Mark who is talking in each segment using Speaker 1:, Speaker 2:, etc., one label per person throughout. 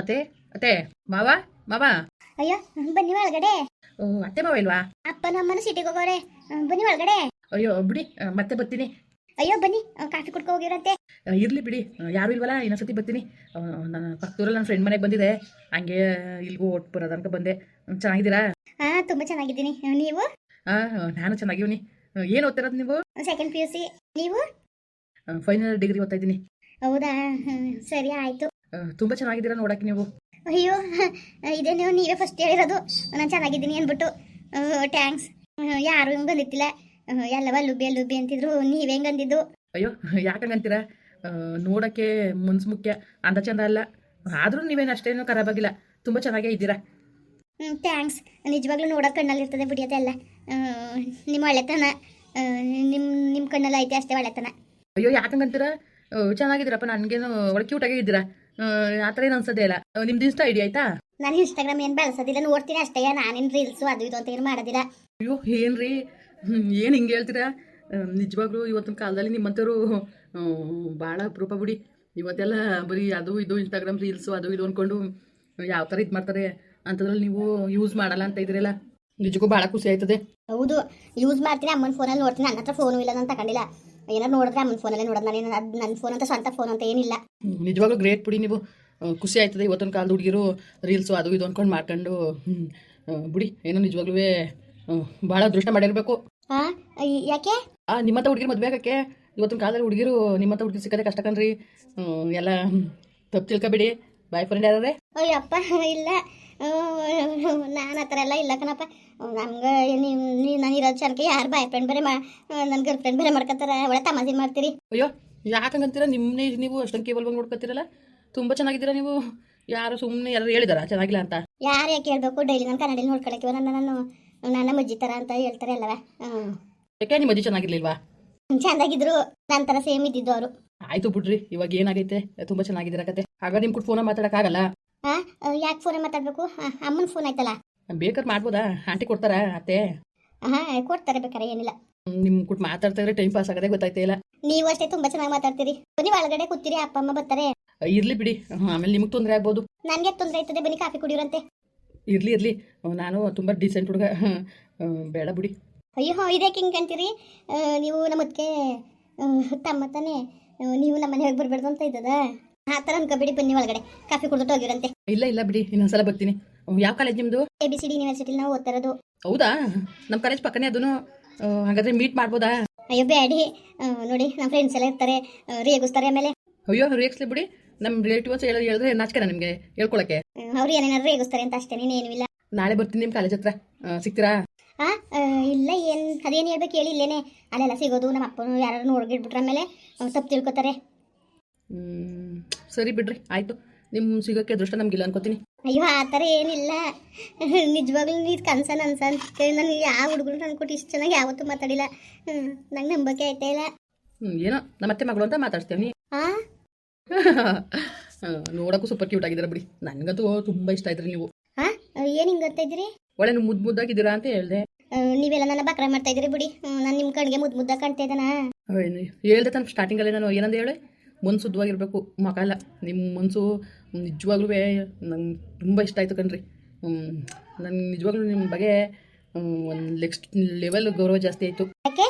Speaker 1: ಅತ್ತೆ ಅತ್ತೆ ಮಾವ ಮಾವ.
Speaker 2: ಅಯ್ಯೋ ಬನ್ನಿ ಒಳಗಡೆ.
Speaker 1: ಓ, ಅತ್ತೆ ಮಾವ ಇಲ್ವಾ?
Speaker 2: ಅಪ್ಪ ನಮ್ಮನ ಸಿಟಿಗೆ ಹೋಗೋರೆ. ಬನ್ನಿ ಒಳಗಡೆ.
Speaker 1: ಅಯ್ಯೋ ಬಿಡಿ ಮತ್ತೆ ಬರ್ತೀನಿ.
Speaker 2: ಅಯ್ಯೋ ಬನ್ನಿ ಕಾಫಿ ಕುಡ್ಕೊ ಹೋಗಿರಂತೆ.
Speaker 1: ಇರ್ಲಿ ಬಿಡಿ ಯಾರು ಇಲ್ವಲ್ಲ ಇನ್ನೊಂದ್ಸತಿ ಬರ್ತೀನಿ. ನನ್ನ ಪಕ್ಕದೂರಲ್ಲಿ ನನ್ನ ಫ್ರೆಂಡ್ ಮನೆಗೆ ಬಂದಿದೆ. ಹಂಗೆ ಇಲ್ಗೂ ಓಟ್ ಬರೋದಂತ ಬಂದೆ. ಚೆನ್ನಾಗಿದ್ದೀರಾ?
Speaker 2: ಹಾ ತುಂಬಾ ಚೆನ್ನಾಗಿದ್ದೀನಿ. ನೀವು?
Speaker 1: ಹಾ ನಾನು ಚೆನ್ನಾಗಿವ್ನಿ. ಏನು ಓದ್ತಿರೋದು ನೀವು?
Speaker 2: ಸೆಕೆಂಡ್ ಪಿ ಯು ಸಿ ನೀವು?
Speaker 1: ಫೈನಲ್ ಡಿಗ್ರಿ ಓದ್ತಾ ಇದ್ದೀನಿ.
Speaker 2: ಹೌದಾ? ಸರಿ ಆಯ್ತು.
Speaker 1: ತುಂಬಾ ಚೆನ್ನಾಗಿದ್ದೀರಾ ನೋಡಕ್ಕೆ ನೀವು?
Speaker 2: ಅಯ್ಯೋ ಇದೇ ನೀವು ನೀವೇ ಫಸ್ಟ್ ಹೇಳಿರೋದು. ನಾನು ಚೆನ್ನಾಗಿದ್ದೀನಿ ಅಂದ್ಬಿಟ್ಟು ಟ್ಯಾಂಕ್ಸ್ ಯಾರು ಹಿಂಗೆ ಬಂದಿತ್ತಿಲ್ಲ ಎಲ್ಲವ ಲುಬಿ ಲುಬಿ ಅಂತಿದ್ರು ನೀವೇ ಹೆಂಗ್ ಅಂದಿದ್ದು?
Speaker 1: ಅಯ್ಯೋ ಯಾಕಂಗಂತೀರಾ ನೋಡಕ್ಕೆ ಮನ್ಸು ಮುಖ್ಯ ಅಂದ ಚಂದ ಅಲ್ಲ. ಆದರೂ ನೀವೇನು ಅಷ್ಟೇನು ಖರಾಬಾಗಿಲ್ಲ. ತುಂಬ ಚೆನ್ನಾಗೇ ಇದ್ದೀರಾ?
Speaker 2: ಥ್ಯಾಂಕ್ಸ್ ನಿಜವಾಗ್ಲೂ ನೋಡೋಕೆ ಕಣ್ಣಲ್ಲಿರ್ತದೆ ಬಿಡಿಯತ್ತೆ ಅಲ್ಲ ನಿಮ್ಮ ಒಳ್ಳೆತನ. ನಿಮ್ಮ ನಿಮ್ಮ ಕಣ್ಣಲ್ಲಿ ಐತೆ ಅಷ್ಟೇ ಒಳ್ಳೆತನ.
Speaker 1: ಅಯ್ಯೋ ಯಾಕಂಗಂತೀರಾ ಚೆನ್ನಾಗಿದ್ದೀರಪ್ಪ ನನಗೇನು ಒಳ್ಳೆ ಕ್ಯೂಟಾಗೇ ಇದ್ದೀರಾ? ಆ, ಏನ್ ಥರ ಏನು ಅನ್ಸೋದೇ ಇಲ್ಲ. ನಿಮ್ದು ಇಷ್ಟ ಐಡಿಯಾ ಆಯ್ತಾ?
Speaker 2: ನಾನು ಇನ್ಸ್ಟಾಗ್ರಾಮ್ ಏನು ಬಳಸೋದಿಲ್ಲ ನೋಡ್ತೀನಿ ಅಷ್ಟೇ ನಾನೇನು ರೀಲ್ಸು ಅದು ಇದು ಅಂತ ಏನು ಮಾಡೋದಿಲ್ಲ.
Speaker 1: ಅಯ್ಯೋ ಏನ್ರಿ? ಏನು ಹಿಂಗೆ ಹೇಳ್ತೀರಾ? ನಿಜವಾಗ್ಲೂ ಇವತ್ತಿನ ಕಾಲದಲ್ಲಿ ನಿಮ್ಮಂಥವ್ರು ಭಾಳ ಅಪರೂಪ ಬಿಡಿ. ಇವತ್ತೆಲ್ಲ ಬರೀ ಅದು ಇದು ಇನ್ಸ್ಟಾಗ್ರಾಮ್ ರೀಲ್ಸು ಅದು ಇದು ಅನ್ಕೊಂಡು ಯಾವ ಥರ ಇದು ಮಾಡ್ತಾರೆ ಅಂತದ್ರಲ್ಲಿ ನೀವು ಯೂಸ್ ಮಾಡಲ್ಲ ಅಂತ ಇದ್ರಲ್ಲ ನಿಜಕ್ಕೂ ಭಾಳ ಖುಷಿ ಆಯ್ತದೆ.
Speaker 2: ಹೌದು ಯೂಸ್ ಮಾಡ್ತೀನಿ ಅಮ್ಮನ ಫೋನಲ್ಲಿ ನೋಡ್ತೀನಿ ನನ್ನ ಹತ್ರ ಫೋನು ಇಲ್ಲ ನಾನು ತಗೊಂಡಿಲ್ಲ. ಏನಾರು ನೋಡಿದ್ರೆ ಅಮ್ಮನ ಫೋನಲ್ಲೇ ನೋಡೋದು. ನಾನು ಅದು ನನ್ನ ಫೋನ್ ಅಂತ ಸ್ವಂತ ಫೋನ್ ಅಂತ ಏನಿಲ್ಲ.
Speaker 1: ನಿಜವಾಗ್ಲೂ ಗ್ರೇಟ್ ಬಿಡಿ ನೀವು. ಖುಷಿ ಆಯ್ತದೆ ಇವತ್ತೊಂದು ಕಾಲದ ಹುಡುಗಿರು ರೀಲ್ಸು ಅದು ಇದು ಅನ್ಕೊಂಡು ಮಾಡ್ಕೊಂಡು ಬಿಡಿ. ಏನೋ ನಿಜವಾಗ್ಲೂ ಬಹಳ ಅದೃಷ್ಟ ಮಾಡಿರಬೇಕು.
Speaker 2: ಹಾಂ ಯಾಕೆ?
Speaker 1: ಆ ನಿಮ್ಮತ್ತ ಹುಡುಗಿರು ಮದುವೆ ಆಗಕ್ಕೆ ಇವತ್ತಿನ ಕಾಲದಲ್ಲಿ ಹುಡುಗಿರು ನಿಮ್ಮತ್ತ ಹುಡುಗಿ ಸಿಕ್ಕದೆ ಕಷ್ಟ ಕಣ್ರಿ. ಎಲ್ಲ ತಪ್ಪು ತಿಳ್ಕೊಬೇಡಿ. ಬಾಯ್ ಫ್ರೆಂಡ್ ಯಾರೇ
Speaker 2: ಅಯ್ಯಪ್ಪ ಇಲ್ಲ. ನಾನು ಆ ಥರ ಎಲ್ಲ ಇಲ್ಲ ಕಣಪ್ಪ. ನಮ್ಗೆ ನೀವು ನಾನು ಇರೋದು ಚನಕ ಯಾರು ಬಾಯ್ ಫ್ರೆಂಡ್ ಬೇರೆ ಮಾ ನನ್ನ ಗರ್ಲ್ ಫ್ರೆಂಡ್ ಬೇರೆ ಮಾಡ್ಕೊತಾರೆ ಒಳ್ಳೆ ತಮಾಷೆ ಮಾಡ್ತೀರಿ.
Speaker 1: ಅಯ್ಯೋ ಯಾಕಂಗಂತೀರ ನಿಮ್ಮನ್ನೇ ನೀವು ಅಷ್ಟೊಂದು ಕೇಬಲ್ ಬಂದು ನೋಡ್ಕೊತೀರಲ್ಲ? ತುಂಬ ಚೆನ್ನಾಗಿದ್ದೀರಾ ನೀವು? ಯಾರು ಸುಮ್ಮನೆ ಯಾರು ಹೇಳಿದಾರ? ಚೆನ್ನಾಗಿಲ್ಲ ಅಂತ?
Speaker 2: ಯಾರು ಯಾಕೆ ಹೇಳ್ಬೇಕು? ಡೈಲಿ ನಾನು ಕನ್ನಡಲ್ಲಿ ನೋಡ್ಕೊಳಕ್ಕೆ ನನ್ನ ನಾನು ನನ್ನ ಮಜ್ಜಿ ಥರ ಅಂತ ಹೇಳ್ತಾರೆ ಅಲ್ಲವ. ಹ್ಞೂ
Speaker 1: ಯಾಕೆ ನಿಮ್ಮ ಮಜ್ಜಿ ಚೆನ್ನಾಗಿರ್ಲಿಲ್ವಾ?
Speaker 2: ಚೆನ್ನಾಗಿದ್ರು ನನ್ನ ಥರ ಸೇಮ್ ಇದ್ದಿದ್ದು ಅವರು.
Speaker 1: ಆಯ್ತು ಬಿಡ್ರಿ ಇವಾಗ ಏನಾಗೈತೆ? ತುಂಬಾ ಚೆನ್ನಾಗಿದ್ದೀರ ಕತೆ? ಹಾಗಾದ್ರೆ ನಿಮ್ಮ ಫೋನ್ ಫೋನ ಮಾತಾಡೋಕ್ಕಾಗಲ್ಲ
Speaker 2: ಹಾಂ ಯಾಕೆ ಫೋನ್ ಮಾತಾಡ್ಬೇಕು? ಅಮ್ಮನ ಫೋನ್ ಆಯ್ತಲ್ಲ?
Speaker 1: ಬೇಕಾದ್ರೆ ಮಾಡ್ಬೋದಾ? ಆಂಟಿ ಕೊಡ್ತಾರಾ ಅತ್ತೆ?
Speaker 2: ಹಾ ಕೊಡ್ತಾರೆ ಬೇಕಾರೆ ಏನಿಲ್ಲ.
Speaker 1: ನಿಮ್ ಕುಟ್ ಮಾತಾಡ್ತಾ ಇದ್ರೆ ಟೈಮ್ ಪಾಸ್ ಆಗದೆ ಗೊತ್ತಾಯ್ತಾ ಇಲ್ಲ.
Speaker 2: ನೀವು ಅಷ್ಟೇ ತುಂಬಾ ಚೆನ್ನಾಗಿ ಮಾತಾಡ್ತೀರಿ. ಬನ್ನಿ ಒಳಗಡೆ ಕೂತೀರಿ ಅಪ್ಪ ಅಮ್ಮ ಬರ್ತಾರೆ.
Speaker 1: ಇರ್ಲಿ ಬಿಡಿ. ಆಮೇಲೆ ನಿಮ್ಗೆ ತೊಂದರೆ ಆಗ್ಬೋದು.
Speaker 2: ನನಗೆ ತೊಂದರೆ ಆಯ್ತದೆ ಬನ್ನಿ ಕಾಫಿ ಕುಡಿಯೋರಂತೆ.
Speaker 1: ಇರ್ಲಿ ಇರ್ಲಿ. ನಾನು ತುಂಬಾ ಡೀಸೆಂಟ್ ಹುಡುಗ. ಬೇಡ ಬಿಡಿ.
Speaker 2: ಅಯ್ಯೋ ಇದಕ್ಕೆ ಹಿಂಗೆ ಅಂತೀರಿ? ಆ, ನೀವು ನಮ್ಮ ಅದಕ್ಕೆ ತಮ್ಮ ತಾನೇ. ಆ, ನೀವು ನಮ್ಮ ಮನೆಗೆ ಬರಬಾರ್ದು ಅಂತ ಇದ್ದದ? ಆ ಥರ ಅನ್ಕೋಬೇಡಿ ಬನ್ನಿ ಒಳಗಡೆ. ಕಾಫಿ ಕುಡ್ದು ಹೋಗಿರಂತೆ
Speaker 1: ಇಲ್ಲ ಇಲ್ಲ ಬಿಡಿ ಇನ್ನೊಂದ್ಸಲ ಬರ್ತೀನಿ. ಯಾವ ಕಾಲೇಜ್ ನಿಮ್ದು?
Speaker 2: ಎ ಬಿ ಸಿ ಡಿ ಯೂನಿವರ್ಸಿಟಿಲಿ ನಾವು ಓದ್ತಾ ಇರೋದು
Speaker 1: ಹೌದಾ? ನಮ್ಮ ಕಾಲೇಜ್ ಪಕ್ಕನೇ ಅದನ್ನು ಹಾಗಾದ್ರೆ ಮೀಟ್ ಮಾಡ್ಬೋದಾ?
Speaker 2: ಅಯ್ಯೋ ಬೇಡಿ ಆ, ನೋಡಿ ನಮ್ಮ ಫ್ರೆಂಡ್ಸ್ ಎಲ್ಲ ಇರ್ತಾರೆ ರೇಗಿಸ್ತಾರೆ ಆಮೇಲೆ.
Speaker 1: ಅಯ್ಯೋ ರೇಗಿಸ್ಲಿ ಬಿಡಿ. ನಮ್ಮ ರಿಲೇಟಿವ್ಸ್ ಹೇಳಿ ಹೇಳಿದ್ರೆ ನಾಚಿಕೆನಾ ನಿಮಗೆ ಹೇಳ್ಕೊಳಕ್ಕೆ?
Speaker 2: ಅವ್ರು ಏನೇನಾದ್ರು ರೇಗಿಸ್ತಾರೆ ಅಂತ ಅಷ್ಟೇ ಏನೂ ಇಲ್ಲ.
Speaker 1: ನಾಳೆ ಬರ್ತೀನಿ ನಿಮ್ಮ ಕಾಲೇಜ್ ಹತ್ರ. ಸಿಗ್ತೀರಾ?
Speaker 2: ಆ ಇಲ್ಲ ಏನು ಅದೇನು ಹೇಳ್ಬೇಕು ಹೇಳಿ ಇಲ್ಲೇನೆ. ಅಲ್ಲೆಲ್ಲ ಸಿಗೋದು ನಮ್ಮ ಅಪ್ಪನು ಯಾರು ನೋಡ್ಗಿಟ್ಬಿಟ್ರೆ ಆಮೇಲೆ ತಪ್ಪು ತಿಳ್ಕೊತಾರೆ.
Speaker 1: ಹ್ಮ್, ಸರಿ ಬಿಡ್ರಿ ಆಯ್ತು. ನಿಮ್ಮ ಸಿಗೋಕ್ಕೆ ಅದೃಷ್ಟ ನಮ್ಗಿಲ್ಲ ಅನ್ಕೋತೀನಿ.
Speaker 2: ಅಯ್ಯೋ ಆ ಥರ ಏನಿಲ್ಲ. ನಿಜವಾಗ್ಲೂ ನೀ ಕನ್ಸನ್ ಅನ್ಸನ್. ನನಗೆ ಯಾವ ಹುಡುಗರು ಅನ್ಕೊಟ್ಟು ಇಷ್ಟು ಚೆನ್ನಾಗಿ ಯಾವತ್ತೂ ಮಾತಾಡಿಲ್ಲ. ನಂಗೆ ನಂಬಕ್ಕೆ ಆಯ್ತಾ ಇಲ್ಲ.
Speaker 1: ಹ್ಮ್, ಏನೋ ನಮ್ಮ ಅತ್ತೆ ಮಗಳು ಅಂತ ಮಾತಾಡ್ತೇವೆ
Speaker 2: ಆ?
Speaker 1: ನೋಡೋಕ್ಕೂ ಸೂಪರ್ ಕ್ಯೂಟ್ ಆಗಿದ್ದೀರಾ ಬಿಡಿ. ನನಗಂತೂ ತುಂಬ ಇಷ್ಟ ಆಯ್ತ್ರಿ ನೀವು.
Speaker 2: ಹಾ ಏನು ಹಿಂಗೆ ಗೊತ್ತಾ ಇದ್ದೀರಿ?
Speaker 1: ಒಳ್ಳೆ ನೀವು ಮುದ್ದು ಮುದ್ದಾಗಿದ್ದೀರಾ ಅಂತ ಹೇಳಿದೆ.
Speaker 2: ನೀವೆಲ್ಲ ನನ್ನ ಬಕ್ರ ಮಾಡ್ತಾ ಇದ್ದೀರಿ ಬಿಡಿ. ನಾನು ನಿಮ್ಮ ಕಣ್ಗೆ ಮುದ್ದು ಮುದ್ದ ಕಾಣ್ತಾ ಇದ್ದಾನಾ?
Speaker 1: ಹೇಳ್ದೆ ತಾನು ಸ್ಟಾರ್ಟಿಂಗಲ್ಲಿ ನಾನು ಏನಂತ ಹೇಳಿ? ಮನ್ಸು ಶುದ್ಧವಾಗಿರ್ಬೇಕು ಮಕಾಲ ನಿಮ್ಮ ಮನಸ್ಸು ನಿಜವಾಗ್ಲೂ ನಂಗೆ ತುಂಬ ಇಷ್ಟ ಆಯಿತು ಕಣ್ರಿ. ನನ್ನ ನಿಜವಾಗ್ಲೂ ನಿಮ್ಮ ಬಗ್ಗೆ ಒಂದು ನೆಕ್ಸ್ಟ್ ಲೆವೆಲ್ ಗೌರವ ಜಾಸ್ತಿ ಆಯಿತು.
Speaker 2: ಯಾಕೆ?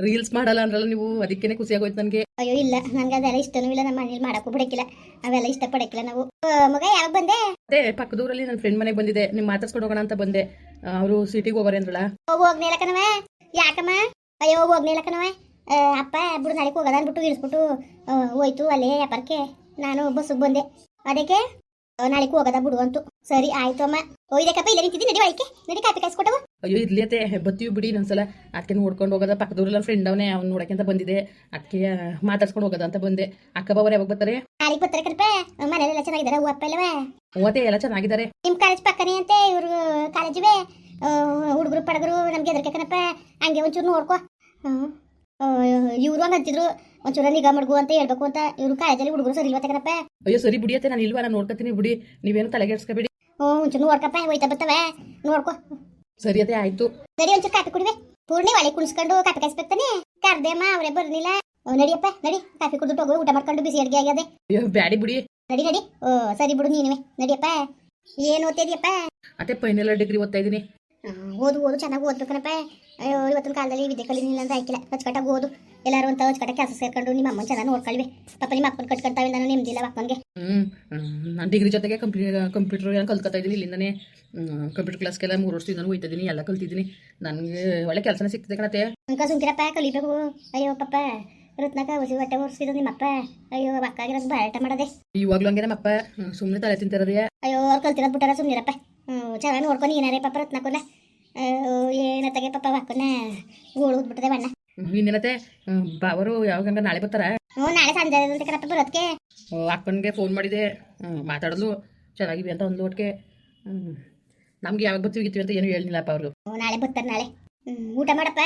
Speaker 1: ರೀಲ್ಸ್ ಮಾಡಲ್ಲ ಅಂದ್ರಲ್ಲ ನೀವು ಅದಕ್ಕೇನೆ ಖುಷಿ ಆಗೋಯ್ತು ನನಗೆ.
Speaker 2: ಅಯ್ಯೋ ಇಲ್ಲ. ನನಗೆ ಅದೆಲ್ಲ ಇಷ್ಟನೂ ಇಲ್ಲ. ನಮ್ಮ ಮನೇಲಿ ಮಾಡಕ್ಕೂ ಬಿಡಕ್ಕಿಲ್ಲ. ಅವೆಲ್ಲ ಇಷ್ಟಪಡಕ್ಕಿಲ್ಲ ನಾವು. ಮಗ ಯಾವಾಗ ಬಂದೆ?
Speaker 1: ಅದೇ ಪಕ್ಕದೂರಲ್ಲಿ ನನ್ನ ಫ್ರೆಂಡ್ ಮನೆಗೆ ಬಂದಿದೆ. ನಿಮ್ಮ ಮಾತಾಡ್ಸ್ಕೊಂಡು ಹೋಗೋಣ ಅಂತ ಬಂದೆ. ಅವರು ಸಿಟಿಗೆ ಹೋಗೋರೆ ಅಂದ್ರಲ್ಲ.
Speaker 2: ಹೋಗ್ನೇಲ ಕಣವ ಯಾಕಮ್ಮ? ಅಯ್ಯೋ ಹೋಗಿ ಕಣವ ಆ, ಅಪ್ಪ ಬಿಡು ನಾಳೆಗೆ ಹೋಗೋದ ಅಂದ್ಬಿಟ್ಟು ಇಳಿಸ್ಬಿಟ್ಟು ಹೋಯ್ತು ಅಲ್ಲೇ ವ್ಯಾಪಾರಕ್ಕೆ. ನಾನು ಬಸ್ಸಿಗೆ ಬಂದೆ. ಅದಕ್ಕೆ ನಾಳೆಗೆ ಹೋಗೋದ ಬಿಡು ಅಂತು. ಸರಿ ಆಯ್ತು ಅಮ್ಮ ಓ ಇದಕ್ಕಪ್ಪ ಇಲ್ಲ ನಿಂತಿದ್ದೀನಿ ನಡಿ ಒಳಕ್ಕೆ. ನಡಿ ಕಾಪಿ ಕಾಯಿಸ್ಕೊಟ್ಟವು
Speaker 1: ಅಯ್ಯೋ ಇರ್ಲಿ ಅತ್ತೆ ಬತ್ತೀವಿ ಬಿಡಿ ಇನ್ನೊಂದ್ಸಲ. ಅದಕ್ಕೆ ನೋಡ್ಕೊಂಡು ಹೋಗೋದ ಪಕ್ಕದೂರಲ್ಲ ಫ್ರೆಂಡ್ ಅವನೇ ಅವ್ನು ನೋಡಕ್ಕೆ ಅಂತ ಬಂದಿದೆ. ಅದಕ್ಕೆ ಮಾತಾಡ್ಸ್ಕೊಂಡು ಹೋಗೋದ ಅಂತ ಬಂದೆ. ಅಕ್ಕ ಬಾಬರು ಯಾವಾಗ ಬರ್ತಾರೆ?
Speaker 2: ನಾಳೆಗೆ ಬರ್ತಾರೆ ಕಲ್ಪ ಮನೇಲೆಲ್ಲ ಚೆನ್ನಾಗಿದ್ದಾರೆ ಹೂ ಅಪ್ಪ ಇಲ್ಲವೇ
Speaker 1: ಓತೆ ಎಲ್ಲ ಚೆನ್ನಾಗಿದ್ದಾರೆ.
Speaker 2: ನಿಮ್ಮ ಕಾಲೇಜ್ ಪಕ್ಕನೇ ಅಂತೆ ಇವ್ರ ಕಾಲೇಜಿವೆ? ಹುಡುಗರು ಪಡಗರು ನಮ್ಗೆ ಎದರ್ಕೆ ಕಣಪ್ಪ. ಹಂಗೆ ಒಂಚೂರು ನೋಡ್ಕೊ. ಇವರು ಒಂದ್ ಹಚ್ಚಿದ್ರು ಒಂಚೂರ ನಿಗಾ ಮಡ್ಗು ಅಂತ ಹೇಳ್ಬೇಕು ಅಂತ ಇವ್ರು ಕಾಲೇಜಲ್ಲಿ ಹುಡುಗರು ಸರಿ ಇಲ್ವತ್ತೆ
Speaker 1: ಅಯ್ಯ ಸರಿ ಬಿಡಿಯತ್ತೆ ನಾನು ಇಲ್ವಾ? ನಾನು ನೋಡ್ಕೊತೀನಿ ಬಿಡಿ. ನೀವೇನು ತಲೆಗೆಡ್ಸ್ಕೊಬೇಡಿ
Speaker 2: ಹ್ಞೂ ಒಂಚೂರು ನೋಡ್ಕಪ್ಪ ಹೋಯ್ತಾ ಬರ್ತವೆ. ನೋಡ್ಕೊ.
Speaker 1: ಸರಿ ಅದೇ ಆಯ್ತು.
Speaker 2: ಸರಿ ಒಂಚೂರು ಕಾಫಿ ಕುಡಿವೆ. ಪೂರ್ಣಿ ಒಳಗೆ ಕುಣಿಸ್ಕೊಂಡು ಕಾಫಿ ಕಾಯಿಸ್ಬೇಕಾನೆ ಕರ್ದೆ ಅಮ್ಮ ಅವರೇ ಬರ್ಲಿಲ್ಲ. ನಡಿಯಪ್ಪ ನಡಿ. ಕಾಫಿ ಕುಡಿದು ಹೋಗು ಊಟ ಮಾಡ್ಕೊಂಡು ಬಿಸಿ ಅಡುಗೆ ಆಗ್ಯದೆ.
Speaker 1: ಅಯ್ಯೋ ಬ್ಯಾಡಿ ಬಿಡಿ.
Speaker 2: ನಡಿ ನಡಿ. ಓ ಸರಿ ಬಿಡು ನೀನುವೆ. ನಡಿಯಪ್ಪ. ಏನು ಓದ್ತಿದ್ಯಪ್ಪ?
Speaker 1: ಅತ್ತೆ ಫೈನಲ್ ಡಿಗ್ರಿ ಓದ್ತಾ ಇದ್ದೀನಿ.
Speaker 2: ಓದು ಓದು ಚೆನ್ನಾಗಿ ಓದ್ಬೇಕನಪ್ಪ ಅಯ್ಯೋ ಇವತ್ತಿನ ಕಾಲದಲ್ಲಿ ವಿದ್ಯೆ ಕಲಿನಿಲ್ಲ ಅಂತ ಆಯ್ಕಿಲ್ಲ ಅಚ್ಚುಕಟ್ಟಾಗಿ ಓದು. ಎಲ್ಲರೂ ಅಂತ ಅಚ್ಚುಕಟ್ಟಾಗಿ ಕೆಲಸ ಸೇರ್ಕೊಂಡು ನಿಮ್ಮ ಅಮ್ಮನ ಚೆನ್ನಾಗಿ ನೋಡ್ಕೊಳ್ವಿ. ಪಾಪ ನಿಮ್ಮ ಅಪ್ಪನ ಕಟ್ಕೊಂತಾವೆ ನಾನು ನೆಮ್ಮದಿಲ್ಲ ಅಪ್ಪನಿಗೆ.
Speaker 1: ಹ್ಞೂ ನಾನು ಡಿಗ್ರಿ ಜೊತೆಗೆ ಕಂಪ್ಯೂಟರ್ ಕಂಪ್ಯೂಟರ್ ಏನು ಕಲ್ತ್ಕೊತಾ ಇದ್ದೀನಿ ಇಲ್ಲಿಂದನೇ. ಕಂಪ್ಯೂಟರ್ ಕ್ಲಾಸ್ಗೆಲ್ಲ ಮೂರು ವರ್ಷದಿಂದ ನಾನು ಇದ್ದೀನಿ ಎಲ್ಲ ಕಲ್ತಿದ್ದೀನಿ. ನನಗೆ ಒಳ್ಳೆ ಕೆಲಸನೇ ಸಿಗ್ತದೆ ಕಣತೆ.
Speaker 2: ಅಂಕ ಸುಂಕಿರಪ್ಪ ಕಲಿಬೇಕು. ಅಯ್ಯೋ ಪಾಪ ರತ್ನಕ ಹೊಸಿ ಹೊಟ್ಟೆ ನಿಮ್ಮ ಅಪ್ಪ ಅಯ್ಯೋ ಅಕ್ಕಾಗಿರೋದು ಬಾರಾಟ ಮಾಡದೆ.
Speaker 1: ಇವಾಗ್ಲೂ ಹಂಗೆ ನಮ್ಮಪ್ಪ ಸುಮ್ಮನೆ ತಲೆ ತಿಂತಿರೋದೇ
Speaker 2: ಅಯ್ಯೋ ಅವ್ರು ಕಲ್ತಿರೋದು ಬಿಟ್ಟಾರ ಸುಮ್ಮನಿರಪ್ಪ ಚೆನ್ನಾಗಿ ನೋಡ್ಕೊಂಡು ಏನಾರೇ ಪಾಪ ಕೊಲ್ಲ ಏನತ್ತಾಗೆ ಪಾಪ ಹಾಕೊಂಡ ಗೋಳು ಉದ್ಬಿಟ್ಟದೆ ಬಣ್ಣ.
Speaker 1: ಇನ್ನೇನತ್ತೆ ಬಾವರು ಯಾವಾಗ ನಾಳೆ ಬರ್ತಾರ?
Speaker 2: ಹ್ಞೂ ನಾಳೆ ಸಂಜೆ ಅಂತ ಕರಪ್ಪ ಬರೋದಕ್ಕೆ
Speaker 1: ಅಕ್ಕನಿಗೆ ಫೋನ್ ಮಾಡಿದೆ. ಮಾತಾಡಲು ಚೆನ್ನಾಗಿವೆ ಅಂತ ಒಂದು ಒಟ್ಟಿಗೆ ನಮ್ಗೆ ಯಾವಾಗ ಬರ್ತೀವಿ ಗಿತ್ತೀವಿ ಅಂತ ಏನು ಹೇಳಿಲ್ಲಪ್ಪ ಅವರು.
Speaker 2: ನಾಳೆ ಬರ್ತಾರೆ ನಾಳೆ. ಊಟ ಮಾಡಪ್ಪ?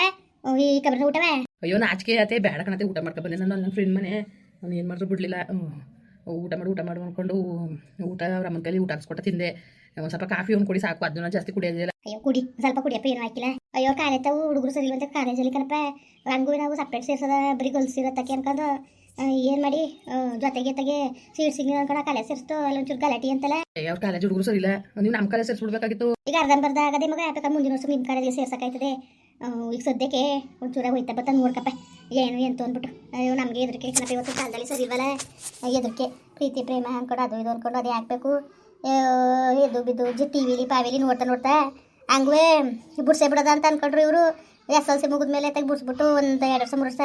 Speaker 2: ಈ ಕಬ್ರ ಊಟವೇ?
Speaker 1: ಅಯ್ಯೋ ನಾಚಿಕೆ ಆತೆ ಬೇಡ ಕಣತೆ ಊಟ ಮಾಡ್ಕೊ ಬಂದೆ ನಾನು ನನ್ನ ಫ್ರೆಂಡ್ ಮನೆ. ನಾನು ಏನು ಮಾಡಿದ್ರು ಬಿಡಲಿಲ್ಲ. ಊಟ ಮಾಡಿ ಊಟ ಮಾಡಿ ಅಂದ್ಕೊಂಡು ಊಟ ಅವ್ರ ಅಮ್ಮನ ಕೈಲಿ ಊಟ ಹಾಕ್ಸ್ಕೊಟ್ಟ ತಿಂದೆ. ಒಂದು ಸ್ವಲ್ಪ ಕಾಫಿ ಒಂದು ಕುಡಿ ಸಾಕು ಅದನ್ನ ಜಾಸ್ತಿ ಕುಡಿಯೋದಿಲ್ಲ.
Speaker 2: ಅಯ್ಯೋ ಕುಡಿ. ಸ್ವಲ್ಪ ಕುಡಿಯಪ್ಪ ಏನು ಹಾಕಿಲ್ಲ ಅಯ್ಯೋ ಕಾಲೇಜವು ಹುಡುಗರು ಸರಿ ಅಂತ ಕಾಲೇಜಲ್ಲಿ ಕಣಪ್ಪ. ಹಂಗೂ ನಾವು ಸಪ್ರೇಟ್ ಸೇರ್ಸದ ಬರೀ ಗೊಲ್ಸಿರತ್ತಕ್ಕೆ ಅನ್ಕೊಂಡು ಏನು ಮಾಡಿ ಜೊತೆಗೆ ತಗೆ ಸೀಟ್ ಸಿಂಗ್ ಅನ್ಕೊಂಡು ಕಾಲೇಜ್ ಸೇರಿಸ್ತು. ಅಲ್ಲೊಂಚೂರು ಗಲಾಟಿ ಅಂತಲ್ಲ.
Speaker 1: ಅವ್ರ ಕಾಲೇಜ್ ಹುಡುಗರು ಸರಿ ಇಲ್ಲ. ನೀವು ನಮ್ಮ ಕಾಲೇಜ್ ಸೇರಿಸ್ಬಿಡ್ಬೇಕಾಗಿತ್ತು.
Speaker 2: ಈಗ ಅರ್ಧಂಬರ್ಧ ಆಗದೆ ಮಗ ಬೇಕಾದ್ರೆ ಮುಂದಿನ ವರ್ಷ ನಿಮ್ಮ ಕಾಲೇಜಿಗೆ ಸೇರ್ಸಕ್ಕಾಯ್ತದೆ. ಈಗ ಸದ್ಯಕ್ಕೆ ಒಂಚೂರ ಹೋಯ್ತಾ ಬತ್ತ ನೋಡ್ಕಪ್ಪ. ಏನು ಎಂತ ಅಂದ್ಬಿಟ್ಟು. ಅಯ್ಯೋ ನಮಗೆ ಹೆದರಿಕೆ ಇವತ್ತು ಕಾಲದಲ್ಲಿ ಸರಿ ಇಲ್ವಲ್ಲ? ಹೆದರಿಕೆ ಪ್ರೀತಿ ಪ್ರೇಮ ಅನ್ಕೊಂಡು ಅದು ಇದು ಅನ್ಕೊಂಡು ಅದೇ ಹಾಕ್ಬೇಕು ಇದು ಬಿದ್ದು ಜಿ ಟಿ ವಿಲಿ ಪಾವಿಲಿ ನೋಡ್ತಾ ನೋಡ್ತಾ ಹಂಗೆ ಬುಡ್ಸೆ ಬಿಡೋದ ಅಂತ ಅನ್ಕೊಂಡ್ರು ಇವರು. ಎಸ್ ಎಲ್ ಸಿ ಮುಗಿದ್ಮೇಲೆ ತೆಗೆ ಬಿಡ್ಸ್ಬಿಟ್ಟು ಒಂದು ಎರಡು ವರ್ಷ ಮೂರು ವರ್ಷ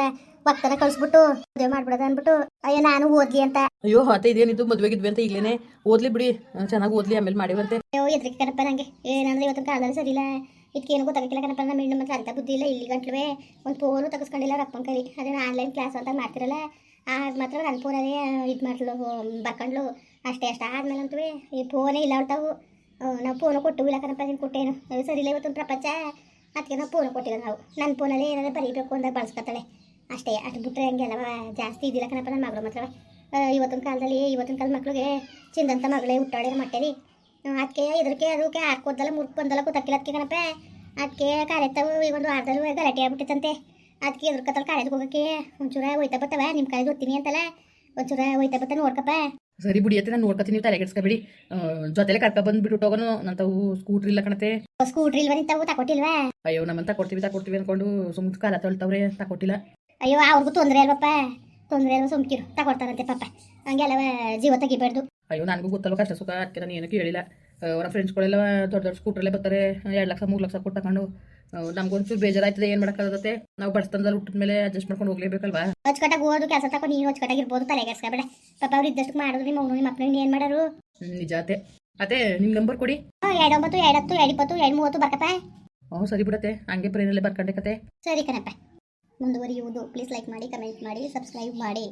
Speaker 2: ಒಕ್ಕನ ಕಳಿಸ್ಬಿಟ್ಟು ಮದುವೆ ಮಾಡ್ಬಿಡೋದ ಅಂದ್ಬಿಟ್ಟು ಅಯ್ಯೋ ನಾನು ಓದ್ಲಿ ಅಂತ.
Speaker 1: ಅಯ್ಯೋ ಅತ್ತೆ ಇದೇನಿದ್ದು ಮದುವೆಗಿದ್ವಿ ಅಂತ ಈಗಲೇ ಓದ್ಲಿ ಬಿಡಿ. ಚೆನ್ನಾಗಿ ಓದ್ಲಿ ಆಮೇಲೆ ಮಾಡಿವಂತೆ.
Speaker 2: ಅಯ್ಯೋ ಎದ್ರಿಗೆ ಕಣಪ್ಪ ನನಗೆ ಏನಂದ್ರೆ ಇವತ್ತು ಕಾಲದಲ್ಲಿ ಸರಿ ಇಲ್ಲ ಇದಕ್ಕೇನು ಗೊತ್ತಾಗಕ್ಕಿಲ್ಲ ಕಣಪ್ಪ. ನಮ್ಮ ಹೆಣ್ಣು ಮತ್ತೆ ಅಂತ ಬುದ್ಧಿ ಇಲ್ಲ. ಇಲ್ಲಿ ಗಂಟ್ಲುವೆ ಒಂದು ಫೋನು ತೆಗೆಸ್ಕೊಂಡಿಲ್ಲ ಅಪ್ಪನ ಕೈ ಅದೇನು ಆನ್ಲೈನ್ ಕ್ಲಾಸ್ ಅಂತ ಮಾಡ್ತಿರಲ್ಲ. ಆಗ ಮಾತ್ರ ನನ್ನ ಫೋನಲ್ಲೇ ಇದು ಮಾಡ್ಲು ಬರ್ಕೊಂಡ್ಲು. ಅಷ್ಟೇ ಅಷ್ಟೇ. ಆದ್ಮೇಲೆ ಅಂತೂ ಈ ಫೋನೇ ಇಲ್ಲ ಅವ್ತಾವು ನಾವು ಫೋನು ಕೊಟ್ಟು ಇಲ್ಲ ಕಣಪ್ಪ, ನೀನು ಕೊಟ್ಟೇನು? ಸರಿ ಇಲ್ಲ ಇವತ್ತು ಪ್ರಪಂಚ. ಅದಕ್ಕೆ ನಾವು ಫೋನು ಕೊಟ್ಟಿಲ್ಲ ನಾವು. ನನ್ನ ಫೋನಲ್ಲೇ ಏನಾದ್ರು ಬರೀಬೇಕು ಅಂದ್ರೆ ಬಳಸ್ಕೊತಾಳೆ. ಅಷ್ಟೇ, ಅಷ್ಟು ಬಿಟ್ಟರೆ ಹಂಗೆಲ್ಲ ಜಾಸ್ತಿ ಇದಿಲ್ಲ ಕಣಪ್ಪ ನನ್ನ ಮಗಳು ಮಾತ್ರ. ಇವತ್ತಿನ ಕಾಲದಲ್ಲಿ, ಇವತ್ತಿನ ಕಾಲದ ಮಕ್ಳಿಗೆ ಚಿಂದಂತ ಮಗಳೇ ಹುಟ್ಟಾಡಿರೋ ಮಟ್ಟೇಲಿ ಅದಕ್ಕೆ ಇದಕ್ಕೆ ಅದಕ್ಕೆ ಹಾಕೋದಲ್ಲ ಮುರ್ಕ್ ಬಂದಲ್ಲ ಅದಕ್ಕೆ ಕಣಪ್ಪ. ಅದಕ್ಕೆ ಕಾಲೆತ್ತವು, ಈಗ ಒಂದು ವಾರದಲ್ಲೂ ಗಲಾಟೆ ಆಗ್ಬಿಟ್ಟಿತ್ತಂತೆ. ಅದಕ್ಕೆ ಎದ್ರ ಕತ್ತಲ್ ಕಾಲೇಜ್ಗೆ ಹೋಗಕ್ಕೆ? ಒಂಚೂರ ಹೋಯ್ತಾ ಬರ್ತವ ನಿಮ್ಮ ಕಾಲೇಜ್ ಓದ್ತೀನಿ ಅಂತಲ್ಲ. ಒಂಚೂರ ಹೋಯ್ತಾ ಬರ್ತಾ ನೋಡ್ಕಪ್ಪ.
Speaker 1: ಸರಿ ಬಿಡಿ ಅತ್ತೆ ನಾನು ನೋಡ್ಕೊತೀನಿ ನೀವು ತಲೆ ಕೆಡ್ಸ್ಕೊಬೇಡಿ. ಜೊತೆಲೆ ಕರ್ಕ ಬಂದ್ಬಿಟ್ಟು ಹೋಗೋನು ನಂತವು ಸ್ಕೂಟ್ರಿ ಇಲ್ಲ ಕಣತೆ
Speaker 2: ಸ್ಕೂಟ್ರ್ ಇಲ್ವ ನಿಂತಾವು? ತಕೊಟ್ಟಿಲ್ವಾ?
Speaker 1: ಅಯ್ಯೋ ನಮ್ಮಂತ ಕೊಡ್ತೀವಿ ತಕೊಡ್ತೀವಿ ಅನ್ಕೊಂಡು ಸುಮ್ಮನೆ ಕಾಲ ತೊಳ್ತವ್ರೆ ತಕೊಟ್ಟಿಲ್ಲ.
Speaker 2: ಅಯ್ಯೋ ಅವ್ರಿಗೂ ತೊಂದರೆ ಅಲ್ವಪ್ಪ ತೊಂದರೆ ಅಲ್ವ ಸುಮ್ಕಿರು. ತಗೊಡ್ತಾರಂತೆ ಪಾಪ. ಹಂಗೆಲ್ಲ ಜೀವ ತೆಗಿಬಾರ್ದು.
Speaker 1: ಅಯ್ಯೋ ನನಗೂ ಗೊತ್ತಲ್ಲ ಕಷ್ಟ ಸುಖ ಅದಕ್ಕೆ ನಾನು ಏನಕ್ಕೆ ಹೇಳಿಲ್ಲ ಅವರ ಫ್ರೆಂಡ್ಸ್ಗಳೆಲ್ಲ ದೊಡ್ಡ ದೊಡ್ಡ ಸ್ಕೂಟ್ರಲ್ಲೇ ಬರ್ತಾರೆ ಎರಡು ಲಕ್ಷ ಮೂರು ಲಕ್ಷ ಕೊಟ್ಟು ತಗೊಂಡು ನಮ್ಗೊಂಚೂರು ಬೇಜಾರಾಯ್ತದೆ ಏನು ಮಾಡಕ್ಕಾಗತ್ತೆ? ನಾವು ಬಡತನದಲ್ಲಿ ಹುಟ್ಟಿದ ಮೇಲೆ ಅಡ್ಜಸ್ಟ್ ಮಾಡ್ಕೊಂಡು ಹೋಗ್ಲೇಬೇಕಲ್ವಾ?
Speaker 2: ಅಚ್ಚುಕಟ್ಟಾಗಿ ಓದು ಕೆಲಸ ತಕೊಂಡು ನೀನು ಅಚ್ಚುಕಟ್ಟಾಗಿರ್ಬೋದು ತಲೆಗೆಡ್ಸ್ಕೊಬೇಡ ಪಾಪ ಅವ್ರು ಇದ್ದಷ್ಟು ಮಾಡಿದ್ರು ನಿಮ್ಮ ಅವನು ನಿಮ್ಮ ಮಕ್ಕಳು ಏನು ಮಾಡೋರು?
Speaker 1: ನಿಜ ಅತ್ತೆ. ಅತ್ತೆ ನಿಮ್ಮ ನಂಬರ್ ಕೊಡಿ.
Speaker 2: ಎರಡು ಒಂಬತ್ತು ಎರಡು ಹತ್ತು ಎರಡು ಇಪ್ಪತ್ತು ಎರಡು ಮೂವತ್ತು ಬರ್ಕಪ್ಪ.
Speaker 1: ಹ್ಞೂ ಸರಿ ಬಿಡತ್ತೆ. ಹಂಗೆ ಪ್ರೇರಣೆ ಬರ್ಕೊಂಡೆ ಕತೆ.
Speaker 2: ಸರಿ ಕಣಪ್ಪ. ಮುಂದುವರಿಯುವುದು. ಪ್ಲೀಸ್ ಲೈಕ್ ಮಾಡಿ ಕಮೆಂಟ್ ಮಾಡಿ ಸಬ್ಸ್ಕ್ರೈಬ್ ಮಾಡಿ.